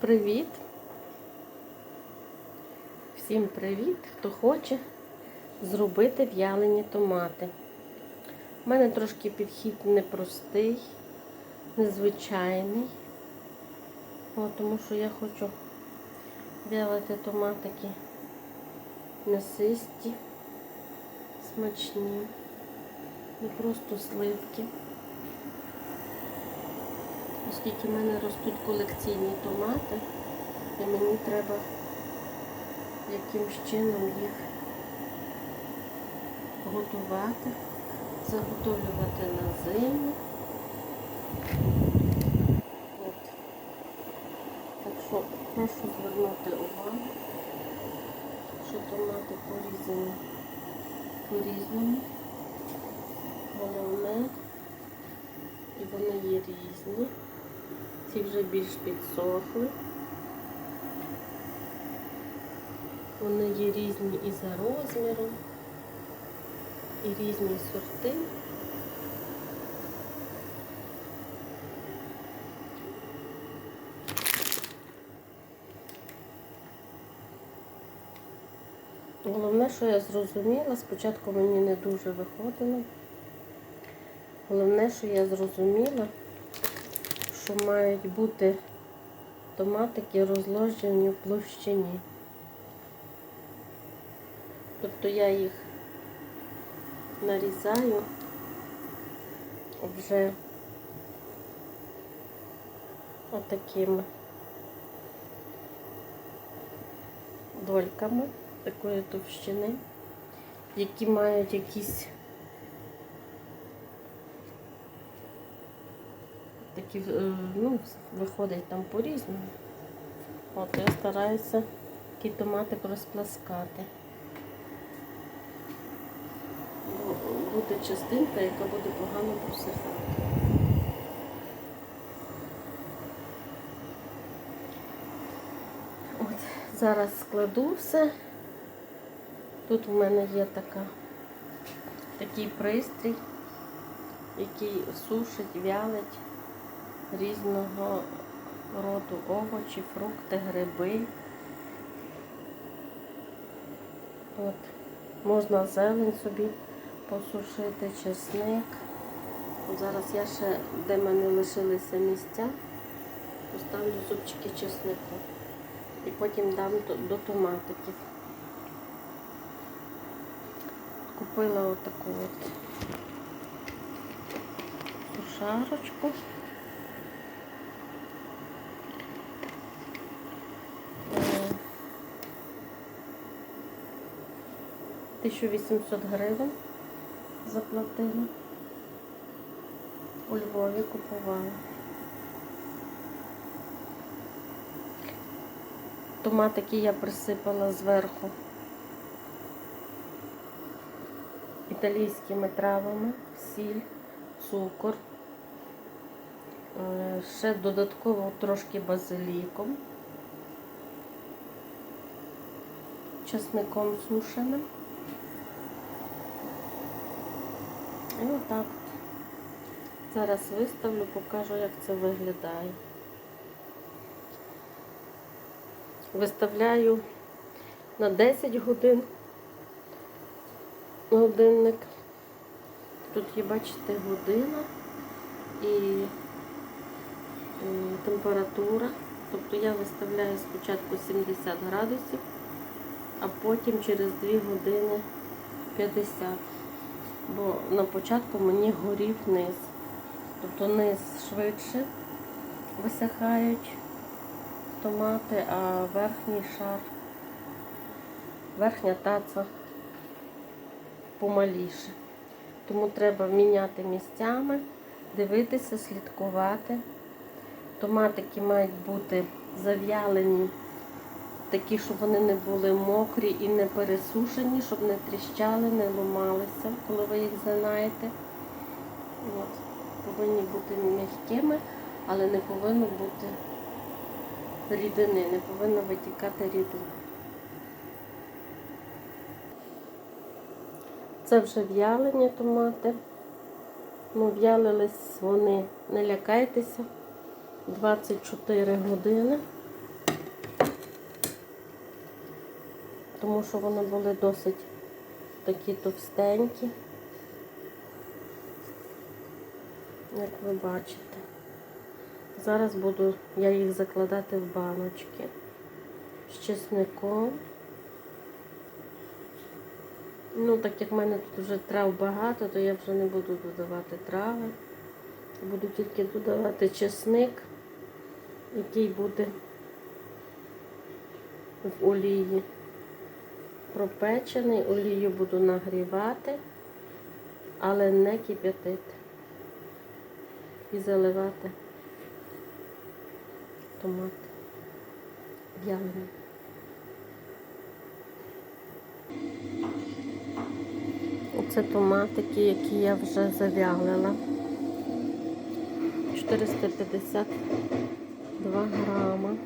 Привіт! Всім привіт, хто хоче зробити в'ялені томати. У мене трошки підхід непростий, незвичайний. О, тому що я хочу в'ялити томатики м'ясисті, смачні, не просто сливки. Оскільки в мене ростуть колекційні томати, і мені треба якимсь чином їх готувати, заготовлювати на зиму. От. Так що прошу звернути увагу, що томати порізані по-різному. Головне, і вони є різні. Ці вже більш підсохли. Вони є різні і за розміром, і різні сорти. Головне, що я зрозуміла, спочатку мені не дуже виходило. Головне, що я зрозуміла, що мають бути томатики розложені в площині. Тобто я їх нарізаю вже отакими дольками такої товщини, які мають якісь такі, е, ну, виходить там по-різному. От я стараюся такий томатик розплескати. Бо буде частинка, яка буде погано просихати. От, зараз складу все. Тут у мене є така, такий пристрій, який сушить, вялить різного роду овочі, фрукти, гриби. От. Можна зелень собі посушити, чесник. Зараз я ще, де в мене лишилися місця, поставлю зубчики чеснику. І потім дам до, до томатиків. Купила отаку от сушарочку. 1800 гривень заплатила. У Львові купувала. Томатики я присипала зверху італійськими травами, сіль, цукор, Е, ще додатково трошки базиліком, чесником сушеним. І отак. Зараз виставлю, покажу, як це виглядає. Виставляю на 10 годин годинник. Тут є, бачите, година і температура. Тобто я виставляю спочатку 70 градусів, а потім через 2 години 50. Бо на початку мені горів низ. Тобто низ швидше висихають томати, а верхній шар, верхня таця помаліше. Тому треба міняти місцями, дивитися, слідкувати. Томатики мають бути зав'ялені, такі, щоб вони не були мокрі і не пересушені, щоб не тріщали, не ломалися, коли ви їх згинаєте. От. Повинні бути м'якими, але не повинно бути рідини, не повинна витікати рідина. Це вже в'ялені томати. Ну, в'ялились вони, не лякайтеся, 24 години. Тому що вони були досить такі товстенькі. Як ви бачите. Зараз буду я їх закладати в баночки з чесником. Ну, так як в мене тут вже трав багато, то я вже не буду додавати трави. Буду тільки додавати чесник, який буде в олії пропечений. Олію буду нагрівати, але не кип'ятити. І заливати томати в'ялені. Оце томатики, які я вже зав'ялила. 452 грама.